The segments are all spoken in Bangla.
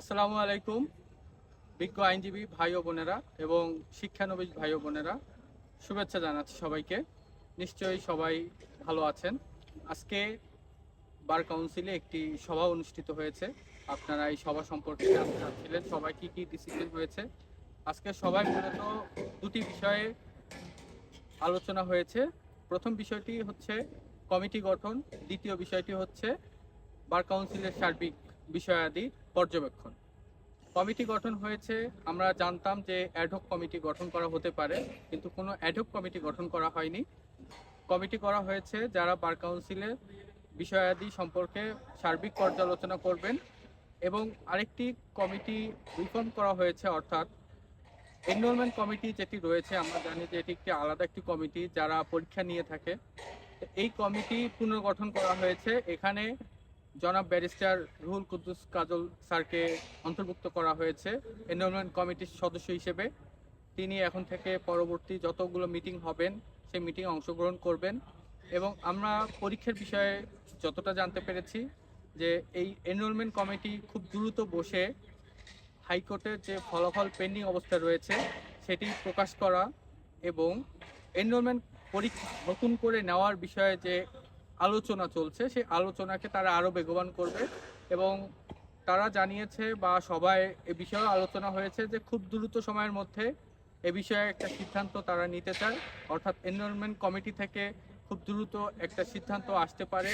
আসসালামু আলাইকুম, বিজ্ঞ আইনজীবী ভাই ও বোনেরা এবং শিক্ষানবিশ ভাই ও বোনেরা, শুভেচ্ছা জানাচ্ছি সবাইকে। নিশ্চয়ই সবাই ভালো আছেন। আজকে বার কাউন্সিলে একটি সভা অনুষ্ঠিত হয়েছে। আপনারা এই সভা সম্পর্কে জানতে চাচ্ছিলেন, সবাই কি কি ডিসিশন হয়েছে। আজকে সবাই মূলত দুটি বিষয়ে আলোচনা হয়েছে। প্রথম বিষয়টি হচ্ছে কমিটি গঠন, দ্বিতীয় বিষয়টি হচ্ছে বার কাউন্সিলের সার্বিক বিষয়াদি পর্যবেক্ষণ। কমিটি গঠন হয়েছে, আমরা জানতাম যে অ্যাডহক কমিটি গঠন করা হতে পারে, কিন্তু কোনো অ্যাডহক কমিটি গঠন করা হয়নি। কমিটি করা হয়েছে যারা বার কাউন্সিলের বিষয়াদি সম্পর্কে সার্বিক পর্যালোচনা করবেন এবং আরেকটি কমিটি রিফর্ম করা হয়েছে, অর্থাৎ এনরোলমেন্ট কমিটি যেটি রয়েছে, আমরা জানি যে এটি একটি আলাদা একটি কমিটি যারা পরীক্ষা নিয়ে থাকে। এই কমিটি পুনর্গঠন করা হয়েছে। এখানে জনাব ব্যারিস্টার রুহুল কুদ্দুস কাজল স্যারকে অন্তর্ভুক্ত করা হয়েছে এনরোলমেন্ট কমিটির সদস্য হিসেবে। তিনি এখন থেকে পরবর্তী যতগুলো মিটিং হবেন, সেই মিটিংয়ে অংশগ্রহণ করবেন এবং আমরা পরীক্ষার বিষয়ে যতটা জানতে পেরেছি যে এই এনরোলমেন্ট কমিটি খুব দ্রুত বসে হাইকোর্টের যে ফলাফল পেন্ডিং অবস্থা রয়েছে, সেটি প্রকাশ করা এবং এনরোলমেন্ট পরীক্ষা নতুন করে নেওয়ার বিষয়ে যে আলোচনা চলছে, সেই আলোচনাকে তারা আরও বেগবান করবে এবং তারা জানিয়েছে বা সবাই এ বিষয়ে আলোচনা হয়েছে যে খুব দ্রুত সময়ের মধ্যে এ বিষয়ে একটা সিদ্ধান্ত তারা নিতে চায়। অর্থাৎ এনরোলমেন্ট কমিটি থেকে খুব দ্রুত একটা সিদ্ধান্ত আসতে পারে।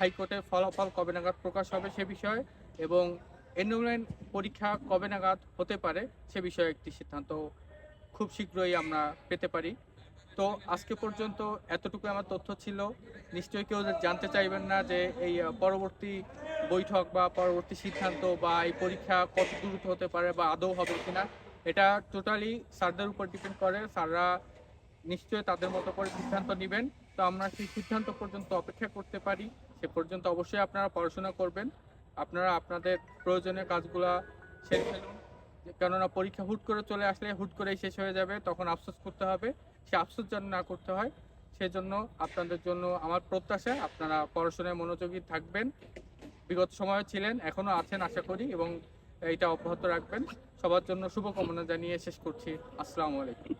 হাইকোর্টের ফলাফল কবে নাগাদ প্রকাশ হবে সে বিষয়ে এবং এনরোলমেন্ট পরীক্ষা কবে নাগাদ হতে পারে সে বিষয়ে একটি সিদ্ধান্ত খুব শীঘ্রই আমরা পেতে পারি। তো আজকে পর্যন্ত এতটুকু আমার তথ্য ছিল। নিশ্চয়ই কেউ জানতে চাইবেন না যে এই পরবর্তী বৈঠক বা পরবর্তী সিদ্ধান্ত বা এই পরীক্ষা কত দ্রুত হতে পারে বা আদৌ হবে কিনা, এটা টোটালি স্যারদের উপর ডিপেন্ড করে। স্যাররা নিশ্চয়ই তাদের মতো করে সিদ্ধান্ত নেবেন। তো আমরা সেই সিদ্ধান্ত পর্যন্ত অপেক্ষা করতে পারি। সে পর্যন্ত অবশ্যই আপনারা পড়াশোনা করবেন। আপনারা আপনাদের প্রয়োজনীয় কাজগুলা সেরে ফেলুন। কেননা পরীক্ষা হুট করে চলে আসলে হুট করেই শেষ হয়ে যাবে, তখন আফসোস করতে হবে। সে আফসোস যেন না করতে হয়, সেজন্য আপনাদের জন্য আমার প্রত্যাশা, আপনারা পড়াশোনায় মনোযোগী থাকবেন। বিগত সময়ে ছিলেন এখনও আছেন আশা করি, এবং এটা অব্যাহত রাখবেন। সবার জন্য শুভকামনা জানিয়ে শেষ করছি। আসসালামু আলাইকুম।